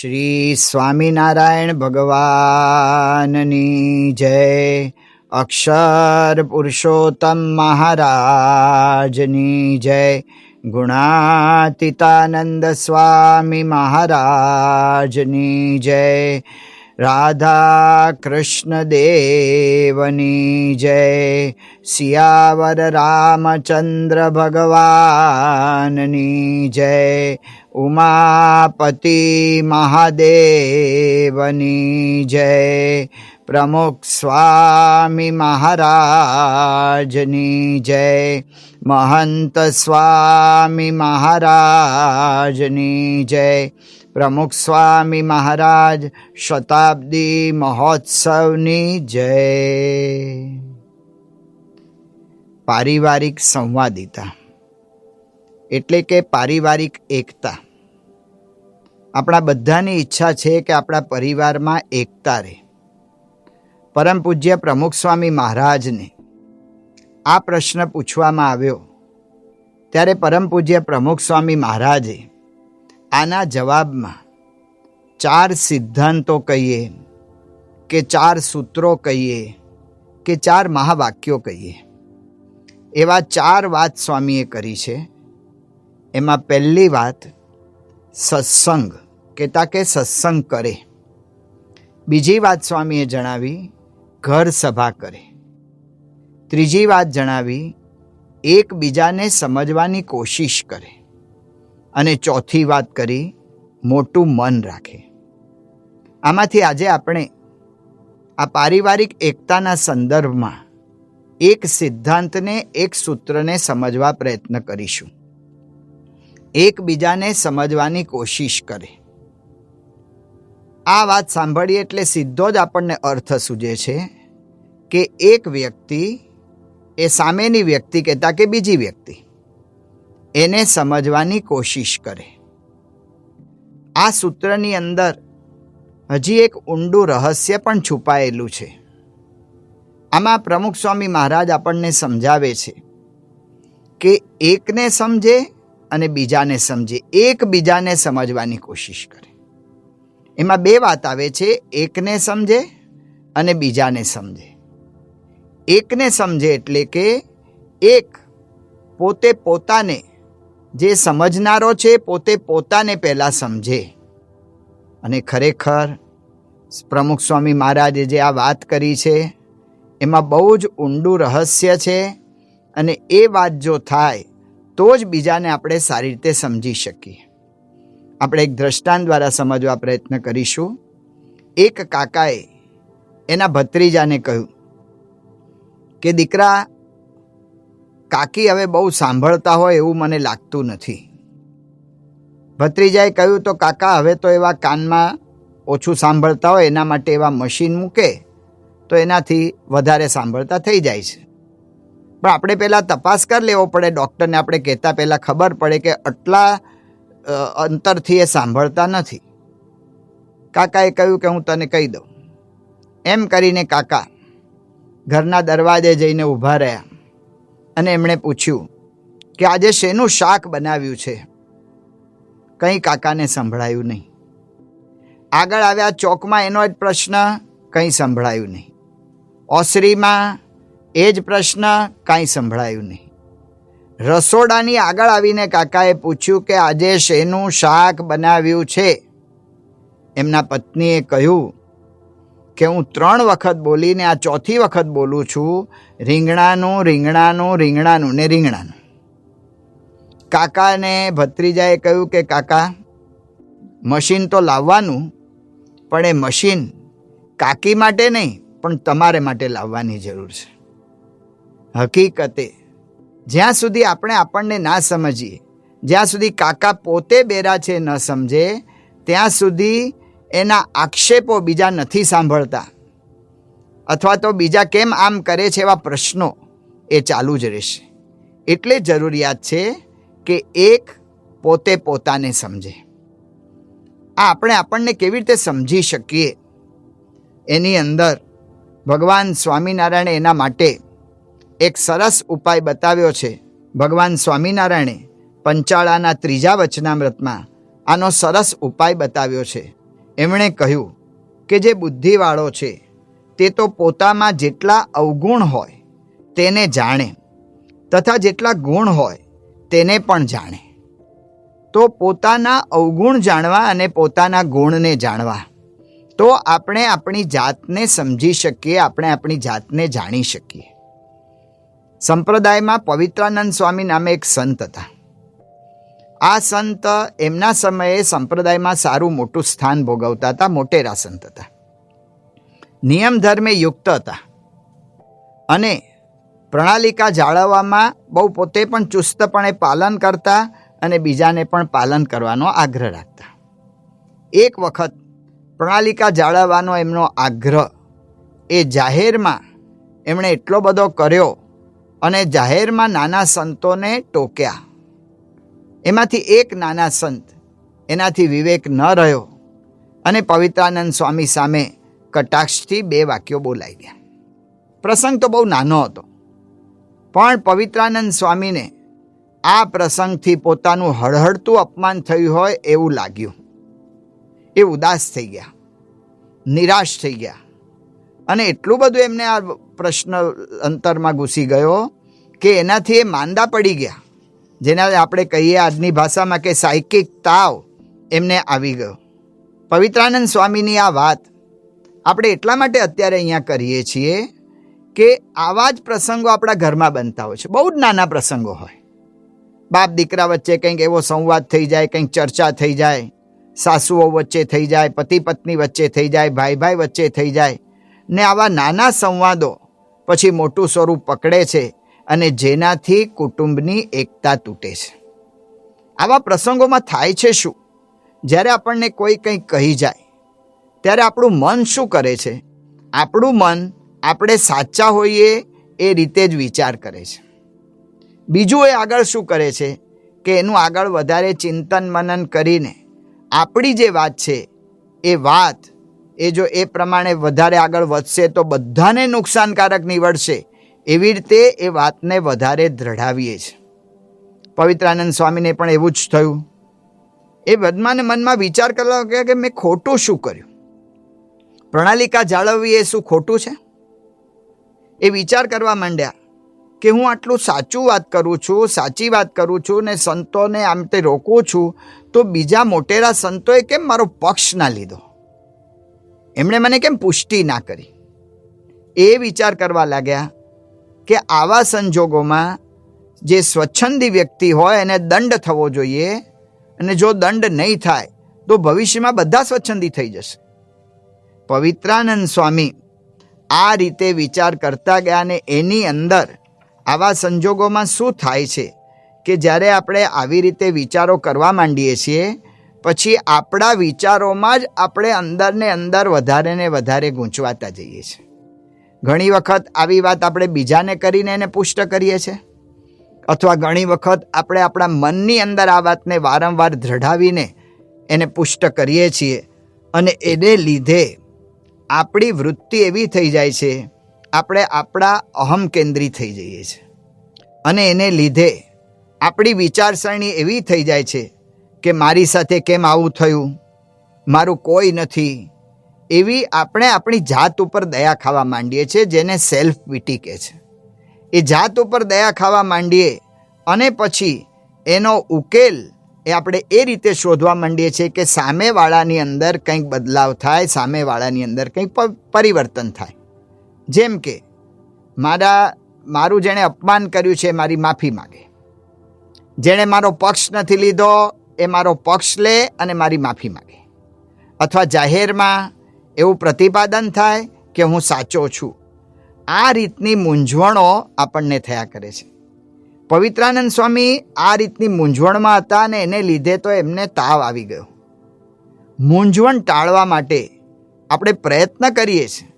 શ્રી સ્વામિનારાયણ ભગવાનની જય. અક્ષર પુરુષોત્તમ મહારાજની જય. ગુણાતીતાનંદ સ્વામી મહારાજની જય. રાધા કૃષ્ણ દેવની જય સિયાવર રામચંદ્ર ભગવાનની જય ઉમાપતિ મહાદેવની જય પ્રમુખ સ્વામી મહારાજની જય મહંત સ્વામી મહારાજની જય પ્રમુખ સ્વામી મહારાજ શતાબ્દી મહોત્સવની જય. પારિવારિક સંવાદિતા. એટલે કે પારિવારિક એકતા. આપણા બધાની ઈચ્છા છે કે આપણા પરિવારમાં એકતા રહે. પરમ પૂજ્ય પ્રમુખ સ્વામી મહારાજને આ પ્રશ્ન પૂછવામાં આવ્યો. ત્યારે પરમ પૂજ્ય પ્રમુખ સ્વામી મહારાજે આના જવાબમાં ચાર સિદ્ધાંતો કહીએ કે ચાર સૂત્રો કહીએ કે ચાર મહાવાક્યો કહીએ. એવા ચાર વાત સ્વામીએ કરી છે. એમાં પહેલી વાત સત્સંગ, કહેતા કે સત્સંગ કરે. બીજી વાત સ્વામીએ જણાવી ઘર સભા કરે. ત્રીજી વાત જણાવી એકબીજાને સમજવાની કોશિશ કરે. અને ચોથી વાત કરી, મોટું મન રાખે. આમાંથી આજે આપણે આ પારિવારિક એકતાના સંદર્ભમાં એક સિદ્ધાંતને, એક સૂત્રને સમજવા પ્રયત્ન કરીશું. એકબીજાને સમજવાની કોશિશ કરે. આ વાત સાંભળીએ એટલે સીધો જ આપણને અર્થ સૂજે છે કે એક વ્યક્તિ એ સામેની વ્યક્તિ કહેતા કે બીજી વ્યક્તિ. એને સમજવાની કોશિશ કરે. આ સૂત્રની અંદર હજી એક ઊંડું રહસ્ય પણ છુપાયેલું છે. આમાં પ્રમુખ સ્વામી મહારાજ આપણને સમજાવે છે કે એકને સમજે અને બીજાને સમજે, એકબીજાને સમજવાની કોશિશ કરે. એમાં બે વાત આવે છે, એકને સમજે અને બીજાને સમજે. એકને સમજે એટલે કે એક પોતે પોતાને જે સમજનારો છે પોતે પોતાને પહેલાં સમજે. અને ખરેખર પ્રમુખ સ્વામી મહારાજે જે આ વાત કરી છે, એમાં બહુ જ ઊંડું રહસ્ય છે અને એ વાત જો થાય, તો જ બીજાને આપણે સારી રીતે સમજી શકીએ. આપણે એક દ્રષ્ટાંત દ્વારા સમજવા પ્રયત્ન કરીશું. એક કાકાએ એના ભત્રીજાને કહ્યું કે, દીકરા કાકી હવે બહુ સાંભળતા હોય એવું મને લાગતું નથી. ભત્રીજાએ કહ્યું, તો કાકા, હવે તો એવા કાનમાં ઓછું સાંભળતા હોય, એના માટે એવા મશીન મૂકે, તો એનાથી વધારે સાંભળતા થઈ જાય છે. પણ આપણે પહેલાં તપાસ કરી લેવો પડે, ડૉક્ટરને આપણે કહેતા પહેલાં ખબર પડે કે આટલા અંતરથી એ સાંભળતા નથી. કાકાએ કહ્યું કે હું તને કહી દઉં. એમ કરીને કાકા ઘરના દરવાજે જઈને ઊભા રહ્યા. અને એમણે પૂછ્યું કે આજે શેનું શાક બનાવ્યું છે? કંઈ કાકાને સંભળાયું નહીં. આગળ આવ્યા ચોકમાં એનો જ પ્રશ્ન, કંઈ સંભળાયું નહીં. ઓસરીમાં એ જ પ્રશ્ન, કાંઈ સંભળાયું નહીં. રસોડાની આગળ આવીને કાકાએ પૂછ્યું કે આજે શેનું શાક બનાવ્યું છે? એમના પત્નીએ કહ્યું કે હું ત્રણ વખત બોલીને આ ચોથી વખત બોલું છું, રીંગણાનું રીંગણાનું રીંગણાનું ને રીંગણાનું. કાકાને ભત્રીજાએ કહ્યું કે, કાકા, મશીન તો લાવવાનું, પણ એ મશીન કાકી માટે નહીં, પણ તમારે માટે લાવવાની જરૂર છે. હકીકતે, જ્યાં સુધી આપણે આપણને ના સમજીએ, જ્યાં સુધી કાકા પોતે બેરા છે ન સમજે, ત્યાં સુધી એના આક્ષેપો બીજા નથી સાંભળતા. અથવા તો બીજા કેમ આમ કરે છે એવા પ્રશ્નો એ ચાલુ જ રહેશે. એટલે જરૂરિયાત છે કે એક પોતે પોતાને સમજે. આ આપણે આપણને કેવી રીતે સમજી શકીએ? એની અંદર ભગવાન સ્વામિનારાયણે એના માટે એક સરસ ઉપાય બતાવ્યો છે. ભગવાન સ્વામિનારાયણે પંચાળાના ત્રીજા વચનામૃતમાં આનો સરસ ઉપાય બતાવ્યો છે. એમણે કહ્યું કે જે બુદ્ધિવાળો છે, તે તો પોતામાં જેટલા અવગુણ હોય, તેને જાણે. તથા જેટલા ગુણ હોય, તેને પણ જાણે. તો પોતાના અવગુણ જાણવા અને પોતાના ગુણને જાણવા. તો આપણે આપણી જાતને સમજી શકીએ, આપણે આપણી જાતને જાણી શકીએ. સંપ્રદાયમાં પવિત્રાનંદ સ્વામી નામે એક સંત હતા. આ સંત એમના સમયે સંપ્રદાયમાં સારું મોટું સ્થાન ભોગવતા હતા, મોટેરા સંત હતા. નિયમ ધર્મે યુક્ત હતા. અને પ્રણાલિકા જાળવવામાં બહુ પોતે પણ ચુસ્તપણે પાલન કરતા અને બીજાને પણ પાલન કરવાનો આગ્રહ રાખતા. એક વખત પ્રણાલિકા જાળવવાનો એમનો આગ્રહ એ જાહેરમાં એમણે એટલો બધો કર્યો અને જાહેરમાં નાના સંતોને ટોક્યા. એમાંથી એક નાના સંત એનાથી વિવેક ન રહ્યો અને પવિત્રાનંદ સ્વામી સામે કટાક્ષથી બે વાક્યો બોલાઈ ગયા. પ્રસંગ તો બહુ નાનો હતો. પણ પવિત્રાનંદ સ્વામીને આ પ્રસંગથી પોતાનું હળહળતું અપમાન થયું હોય એવું લાગ્યું. એ ઉદાસ થઈ ગયા, નિરાશ થઈ ગયા અને એટલું બધું એમને આ પ્રશ્ન અંતરમાં ઘૂસી ગયો કે એનાથી એ માંદા પડી ગયા. જેના આપણે કહીએ આજની ભાષામાં કે સાયકિક તાવ, એમને આવી ગયો. પવિત્રાનંદ સ્વામીની આ વાત આપણે એટલા માટે અત્યારે અહીંયા કરીએ છીએ કે આવા જ પ્રસંગો આપણા ઘરમાં બનતા હોય છે. બહુ જ નાના પ્રસંગો હોય. બાપ દીકરા વચ્ચે કંઈક એવો સંવાદ થઈ જાય, કંઈક ચર્ચા થઈ જાય, સાસુઓ વચ્ચે થઈ જાય, પતિ પત્ની વચ્ચે થઈ જાય, ભાઈ ભાઈ વચ્ચે થઈ જાય, ને આવા નાના સંવાદો પછી મોટું સ્વરૂપ પકડે છે. અને જેનાથી કુટુંબની એકતા તૂટે છે. આવા પ્રસંગોમાં થાય છે શું? જ્યારે આપણને કોઈ કંઈ કહી જાય, ત્યારે આપણું મન શું કરે છે? આપણું મન આપણે સાચા હોઈએ એ રીતે જ વિચાર કરે છે. બીજું એ આગળ શું કરે છે કે એનું આગળ વધારે ચિંતન મનન કરીને આપણી જે વાત છે, એ વાત એ જો એ પ્રમાણે વધારે આગળ વધશે તો બધાને નુકસાનકારક નીવડશે એવી રીતે એ વાતને વધારે દ્રઢાવીએ છીએ. પવિત્રાનંદ સ્વામીને પણ એવું જ થયું. એ બદમાને મનમાં વિચાર કરવા લાગ્યા કે મેં ખોટું શું કર્યું? પ્રણાલિકા જાળવવી એ શું ખોટું છે? એ વિચાર કરવા માંડ્યા કે હું આટલું સાચું વાત કરું છું, સાચી વાત કરું છું ને સંતોને આમ તે રોકું છું, તો બીજા મોટેરા સંતોએ કેમ મારો પક્ષ ના લીધો? એમણે મને કેમ પુષ્ટિ ના કરી? એ વિચાર કરવા લાગ્યા કે આવા સંજોગોમાં જે સ્વચ્છંદી વ્યક્તિ હોય એને દંડ થવો જોઈએ અને જો દંડ નહીં થાય, તો ભવિષ્યમાં બધા સ્વચ્છંદી થઈ જશે. પવિત્રાનંદ સ્વામી આ રીતે વિચાર કરતા ગયા અને એની અંદર આવા સંજોગોમાં શું થાય છે કે જ્યારે આપણે આવી રીતે વિચારો કરવા માંડીએ છીએ, પછી આપણા વિચારોમાં જ આપણે અંદરને અંદર વધારે ને વધારે ગૂંચવાતા જઈએ છીએ. ઘણી વખત આવી વાત આપણે બીજાને કરીને એને પુષ્ટ કરીએ છીએ? અથવા ઘણી વખત આપણે આપણા મનની અંદર આ વાતને વારંવાર દ્રઢાવીને એને પુષ્ટ કરીએ છીએ અને એને લીધે આપણી વૃત્તિ એવી થઈ જાય છે, આપણે આપણા અહમ કેન્દ્રી થઈ જઈએ છીએ. અને એને લીધે આપણી વિચારસરણી એવી થઈ જાય છે કે મારી સાથે કેમ આવું થયું? મારું કોઈ નથી. એવી આપણે આપણી જાત ઉપર દયા ખાવા માંડીએ છીએ, જેને સેલ્ફ પીટી કહે છે. એ જાત ઉપર દયા ખાવા માંડીએ અને પછી એનો ઉકેલ એ આપણે એ રીતે શોધવા માંડીએ છીએ કે સામેવાળાની અંદર કંઈક બદલાવ થાય, સામેવાળાની અંદર કંઈક પરિવર્તન થાય. જેમ કે, મારા, મારું જેણે અપમાન કર્યું છે મારી માફી માગે. જેણે મારો પક્ષ નથી લીધો એ મારો પક્ષ લે અને મારી માફી માગે. અથવા જાહેરમાં એવું પ્રતિપાદન થાય કે હું સાચો છું. આ રીતની મૂંઝવણો આપણને થયા કરે છે. પવિત્રાનંદ સ્વામી આ રીતની મૂંઝવણમાં હતા અને એને લીધે તો એમને તાવ આવી ગયો. મૂંઝવણ ટાળવા માટે આપણે પ્રયત્ન કરીએ છીએ,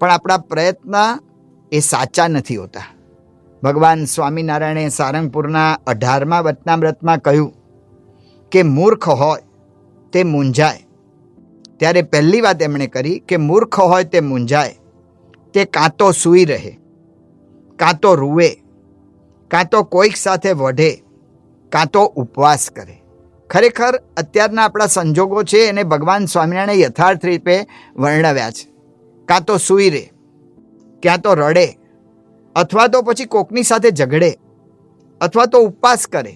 પણ આપણા પ્રયત્ન એ સાચા નથી હોતા. ભગવાન સ્વામિનારાયણે સારંગપુરના અઢારમા વતનામ્રતમાં કહ્યું કે મૂર્ખ હોય તે મૂંઝાય. ત્યારે પહેલી વાત એમણે કરી કે મૂર્ખ હોય તે મૂંઝાય, તે કાં તો સૂઈ રહે, કાં તો રૂવે, કાં તો કોઈક સાથે વઢે, કાં તો ઉપવાસ કરે. ખરેખર અત્યારના આપણા સંજોગો છે એને ભગવાન સ્વામિનારાયણે યથાર્થ રૂપે વર્ણવ્યા છે. કાં તો સૂઈ રહે, ક્યાં તો રડે, અથવા તો પછી કોકની સાથે ઝઘડે, અથવા તો ઉપવાસ કરે.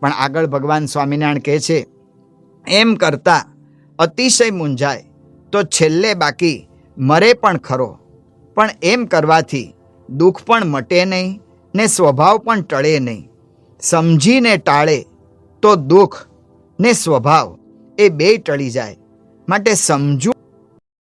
પણ આગળ ભગવાન સ્વામિનારાયણ કહે છે, એમ કરતા અતિશય મૂંઝાય. તો છેલ્લે બાકી, મરે પણ ખરો. પણ એમ કરવાથી દુઃખ પણ મટે નહીં, ને સ્વભાવ પણ ટળે નહીં. સમજીને ટાળે તો દુઃખ, ને સ્વભાવ એ બે ટળી જાય. માટે સમજવું